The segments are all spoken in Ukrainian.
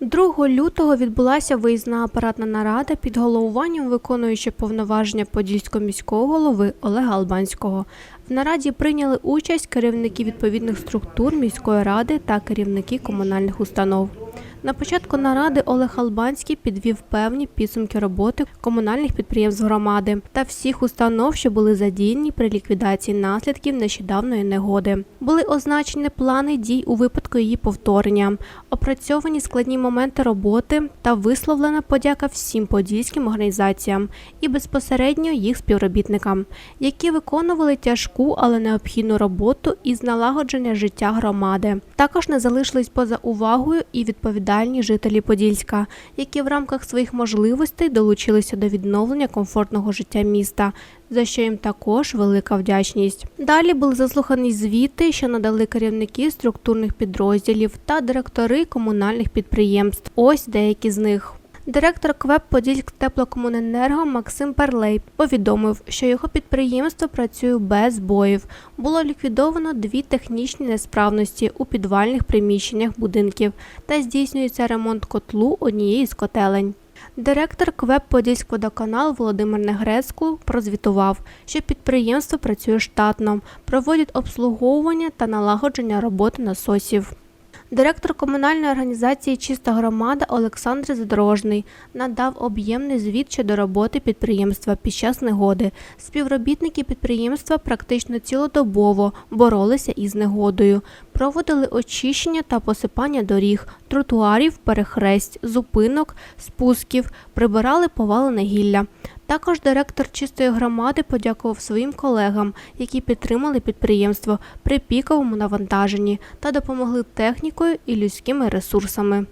2 лютого відбулася виїзна апаратна нарада під головуванням виконуючи повноваження Подільського міського голови Олега Албанського. В нараді прийняли участь керівники відповідних структур міської ради та керівники комунальних установ. На початку наради Олег Албанський підвів певні підсумки роботи комунальних підприємств громади та всіх установ, що були задіяні при ліквідації наслідків нещодавної негоди. Були означені плани дій у випадку її повторення, опрацьовані складні моменти роботи та висловлена подяка всім подільським організаціям і безпосередньо їх співробітникам, які виконували тяжку, але необхідну роботу із налагодження життя громади. Також не залишились поза увагою і відповідальні жителі Подільська, які в рамках своїх можливостей долучилися до відновлення комфортного життя міста, за що їм також велика вдячність. Далі були заслухані звіти, що надали керівники структурних підрозділів та директори комунальних підприємств. Ось деякі з них. Директор КВЕП Подільськ теплокомуненерго Максим Перлей повідомив, що його підприємство працює без збоїв. Було ліквідовано дві технічні несправності у підвальних приміщеннях будинків та здійснюється ремонт котлу однієї з котелень. Директор КВЕП Подільськводоканал Володимир Негрецьку прозвітував, що підприємство працює штатно, проводять обслуговування та налагодження роботи насосів. Директор комунальної організації Чиста громада Олександр Задорожний надав об'ємний звіт щодо роботи підприємства під час негоди. Співробітники підприємства практично цілодобово боролися із негодою, проводили очищення та посипання доріг, тротуарів, перехресть, зупинок, спусків, прибирали повалене гілля. Також директор чистої громади подякував своїм колегам, які підтримали підприємство при піковому навантаженні та допомогли технікою і людськими ресурсами.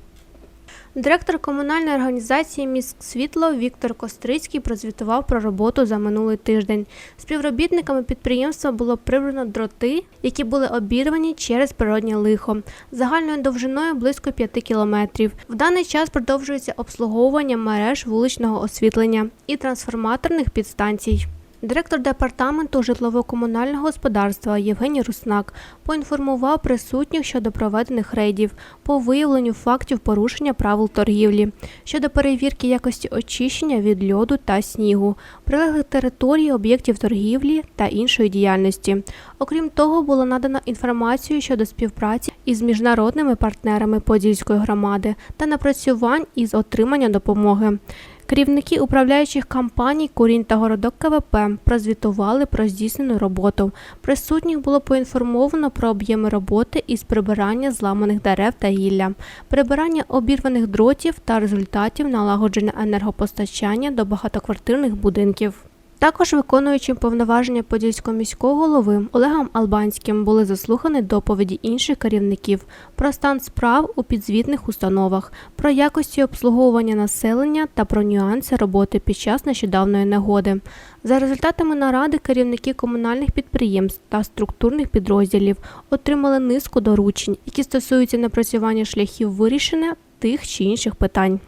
Директор комунальної організації Міськ Світло Віктор Кострицький прозвітував про роботу за минулий тиждень. Співробітниками підприємства було прибрано дроти, які були обірвані через природнє лихо, загальною довжиною близько 5 кілометрів. В даний час продовжується обслуговування мереж вуличного освітлення і трансформаторних підстанцій. Директор департаменту житлово-комунального господарства Євгеній Руснак поінформував присутніх щодо проведених рейдів по виявленню фактів порушення правил торгівлі, щодо перевірки якості очищення від льоду та снігу, прилеглих територій об'єктів торгівлі та іншої діяльності. Окрім того, було надано інформацію щодо співпраці із міжнародними партнерами Подільської громади та напрацювань із отримання допомоги. Керівники управляючих компаній Курінь та Городок КВП прозвітували про здійснену роботу. Присутніх було поінформовано про об'єми роботи із прибирання зламаних дерев та гілля, прибирання обірваних дротів та результатів налагодження енергопостачання до багатоквартирних будинків. Також виконуючим повноваження Подільського міського голови Олегом Албанським були заслухані доповіді інших керівників про стан справ у підзвітних установах, про якості обслуговування населення та про нюанси роботи під час нещодавної негоди. За результатами наради керівники комунальних підприємств та структурних підрозділів отримали низку доручень, які стосуються напрацювання шляхів вирішення тих чи інших питань.